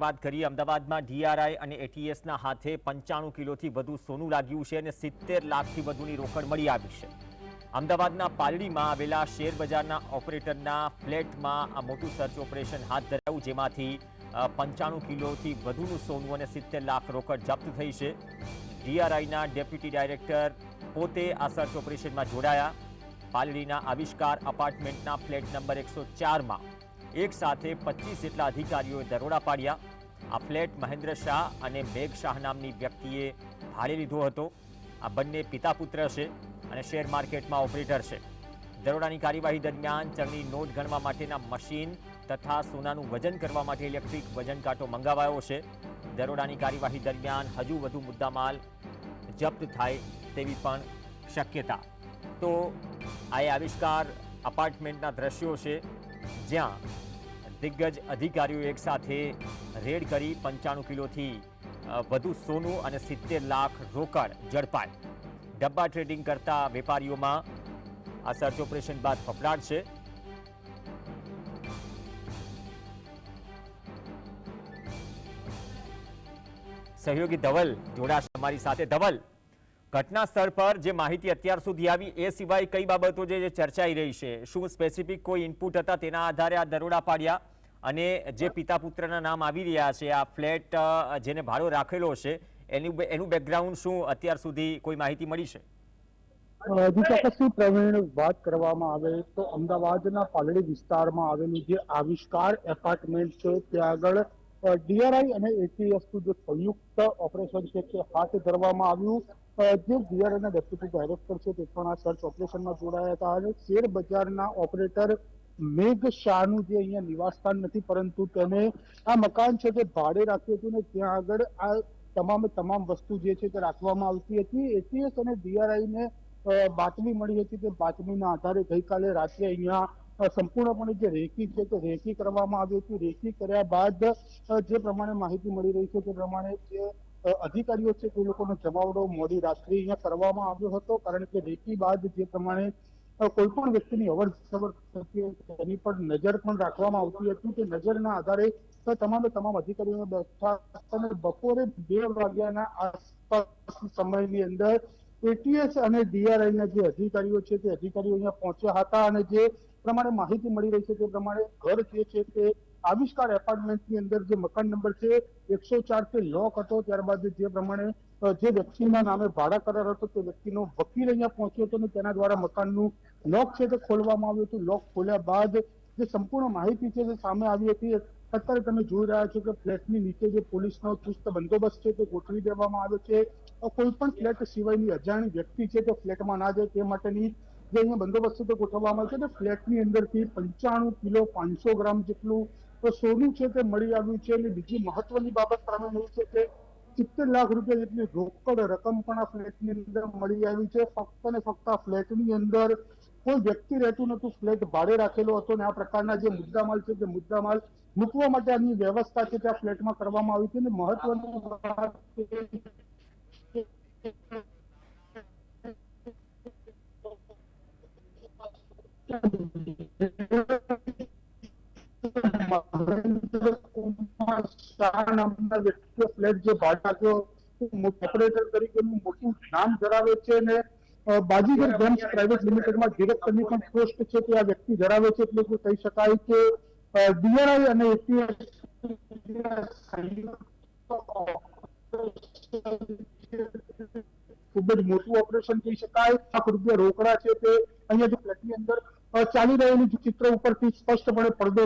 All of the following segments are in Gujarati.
વાત કરીએ અમદાવાદમાં ડીઆરઆઈ અને એટીએસના હાથે પંચાણું કિલોથી વધુ સોનું લાગ્યું છે અને સિત્તેર લાખથી વધુની રોકડ મળી આવી છે. અમદાવાદના પાલડીમાં આવેલા શેર બજારના ઓપરેટરના ફ્લેટમાં આ મોટું સર્ચ ઓપરેશન હાથ ધરાયું, જેમાંથી પંચાણું કિલોથી વધુનું સોનું અને સિત્તેર લાખ રોકડ જપ્ત થઈ છે. ડીઆરઆઈના ડેપ્યુટી ડાયરેક્ટર પોતે આ સર્ચ ઓપરેશનમાં જોડાયા. પાલડીના આવિષ્કાર અપાર્ટમેન્ટના ફ્લેટ નંબર એકસો ચારમાં એક સાથે પચીસ જેટલા અધિકારીઓએ દરોડા પાડ્યા. આ ફ્લેટ મહેન્દ્ર શાહ અને મેઘ શાહ નામની વ્યક્તિએ ભાડે લીધો હતો. આ બંને પિતા પુત્ર છે અને શેર માર્કેટમાં ઓપરેટર છે. દરોડાની કાર્યવાહી દરમિયાન ચલણી નોટ ગણવા માટેના મશીન તથા સોનાનું વજન કરવા માટે ઇલેક્ટ્રિક વજન કાંટો મંગાવાયો છે. દરોડાની કાર્યવાહી દરમિયાન હજુ વધુ મુદ્દામાલ જપ્ત થાય તેવી પણ શક્યતા. તો આ આવિષ્કાર અપાર્ટમેન્ટના દ્રશ્યો છે જ્યાં દિગ્ગજ અધિકારીઓ એકસાથે રેડ કરી પંચાણું કિલોથી વધુ સોનું અને સિત્તેર લાખ રોકડ ઝડપાય ડબ્બા ટ્રેડિંગ કરતા વેપારીઓમાં આ સર્ચ ઓપરેશન બાદ ફફડાટ છે. સહયોગી ધવલ જોડાશે અમારી સાથે. ધવલ, ઘટના સ્થળ પર જે માહિતી અત્યાર સુધી આવી, એ સિવાય કઈ બાબતો જે ચર્ચાઈ રહી છે? શું સ્પેસિફિક કોઈ ઇનપુટ હતા તેના આધારે આ દરોડા પાડ્યા? અને જે પિતા પુત્રના નામ આવી રહ્યા છે, આ ફ્લેટ જેને ભાડો રાખેલો છે, એનું એનું બેકગ્રાઉન્ડ શું અત્યાર સુધી કોઈ માહિતી મળી છે? પ્રવીણ વાત કરવામાં આવે તો અમદાવાદના પાલડી વિસ્તારમાં આવેલું જે આવિષ્કાર એપાર્ટમેન્ટ છે, ત્યાં આગળ ડીઆરઆઈ અને એટીએસનું જે સંયુક્ત ઓપરેશન છે તે હાથ ધરવામાં આવ્યું. જે ડીઆરઆઈના ડેપ્યુટી ડાયરેક્ટર છે, તે પણ આ સર્ચ ઓપરેશનમાં જોડાયા હતા અને શેર બજારના ઓપરેટર મેઘ શાહનું જે અહીંયા નિવાસસ્થાન નથી, પરંતુ તેને આ મકાન છે તે ભાડે રાખ્યું હતું ને ત્યાં આગળ આ તમામે તમામ વસ્તુ જે છે તે રાખવામાં આવતી હતી. એટીએસ અને ડીઆરઆઈ ને બાતમી મળી હતી તે બાતમીના આધારે ગઈકાલે રાત્રે અહીંયા સંપૂર્ણપણે જે રેકી છે તે રેકી કરવામાં આવી હતી. રેકી કર્યા બાદ જે પ્રમાણે માહિતી મળી રહી છે તે પ્રમાણે જે અધિકારીઓ છે તે લોકોનો જમાવડો મોડી રાત્રે અહીંયા કરવામાં આવ્યો હતો. કારણ કે રેકી બાદ જે પ્રમાણે કોઈ પણ વ્યક્તિની અવર જવર થતી તેની પર નજર પણ રાખવામાં આવતી હતી તે નજરના આધારે તમામે તમામ અધિકારીઓ બેઠા અને બપોરે બે વાગ્યાના આસપાસ સમયની અંદર એટીએસ અને ડીઆરઆઈ ના જે અધિકારીઓ છે તે અધિકારીઓ અહીંયા પહોંચ્યા હતા અને જે પ્રમાણે માહિતી મળી રહી છે તે પ્રમાણે ઘર જે છે તે આવિષ્કાર એપાર્ટમેન્ટની અંદર જે મકાન નંબર છે એકસો ચાર તે લોક હતો, ત્યારબાદ જે પ્રમાણે જે વ્યક્તિના નામે ભાડા કરાર હતો, તે વ્યક્તિનો વકીલ અહીંયા પહોંચ્યો હતો અને તેના દ્વારા મકાનનું લોક છે તે ખોલવામાં આવ્યું હતું. લોક ખોલ્યા બાદ જે સંપૂર્ણ માહિતી છે તે સામે આવી હતી. અત્યારે તમે જોઈ રહ્યા છો કે ફ્લેટની નીચે જે પોલીસનો ચુસ્ત બંદોબસ્ત છે તે ગોઠવી દેવામાં આવ્યો છે. કોઈ પણ ફ્લેટ સિવાયની અજાણી વ્યક્તિ છે તે ફ્લેટમાં ના જાય તે માટેની જે અહીંયા બંદોબસ્ત તે ગોઠવવામાં આવ્યો છે. તે ફ્લેટની અંદરથી પંચાણું કિલો પાંચસો ગ્રામ જેટલું સોનું છે તે મળી આવ્યું છે. અને બીજી મહત્વની બાબત સામે મળી છે કે સિત્તેર લાખ રૂપિયા જેટલી રોકડ રકમ પણ આ ફ્લેટની અંદર મળી આવી છે. ફક્ત ને ફક્ત આ ફ્લેટની અંદર કોઈ વ્યક્તિ રહેતું નતું ફ્લેટ ભાડે રાખેલો હતો ને આ પ્રકારના જે મુદ્દામાલ છે તે મુદ્દામાલ મૂકવા માટે આની વ્યવસ્થા છે તે આ ફ્લેટમાં કરવામાં આવી છે અને મહત્વની વાત એ મહેન્દ્ર કુમાર નામના વ્યક્તિએ ફ્લેટ જે ભાડે ઓપરેટર તરીકેનું મોટું નામ ધરાવે છે અને બાજીગર ગેમ્સ પ્રાઇવેટ લિમિટેડમાં ડિરેક્ટરની પણ પોસ્ટ છે તે આ વ્યક્તિ ધરાવે છે એટલે કે કહી શકાય કે ડીઆરઆઈ અને ખૂબ જ મોટું ઓપરેશન કહી શકાય. લાખ રૂપિયા રોકડા છે તે. અહીંયા જે ફ્લેટની અંદર ચાલી રહેલું ચિત્ર ઉપરથી સ્પષ્ટપણે પડદો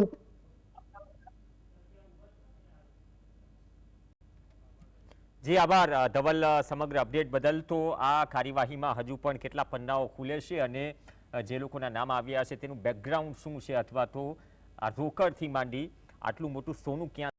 જી, આભાર. ધવલ સમગ્ર અપડેટ બદલ તો આ કાર્યવાહીમાં હજુ પણ કેટલા પન્નાઓ ખુલે છે અને જે લોકોના નામ આવ્યા છે તેનું બેકગ્રાઉન્ડ શું છે અથવા તો આ રોકડથી માંડી આટલું મોટું સોનું ક્યાં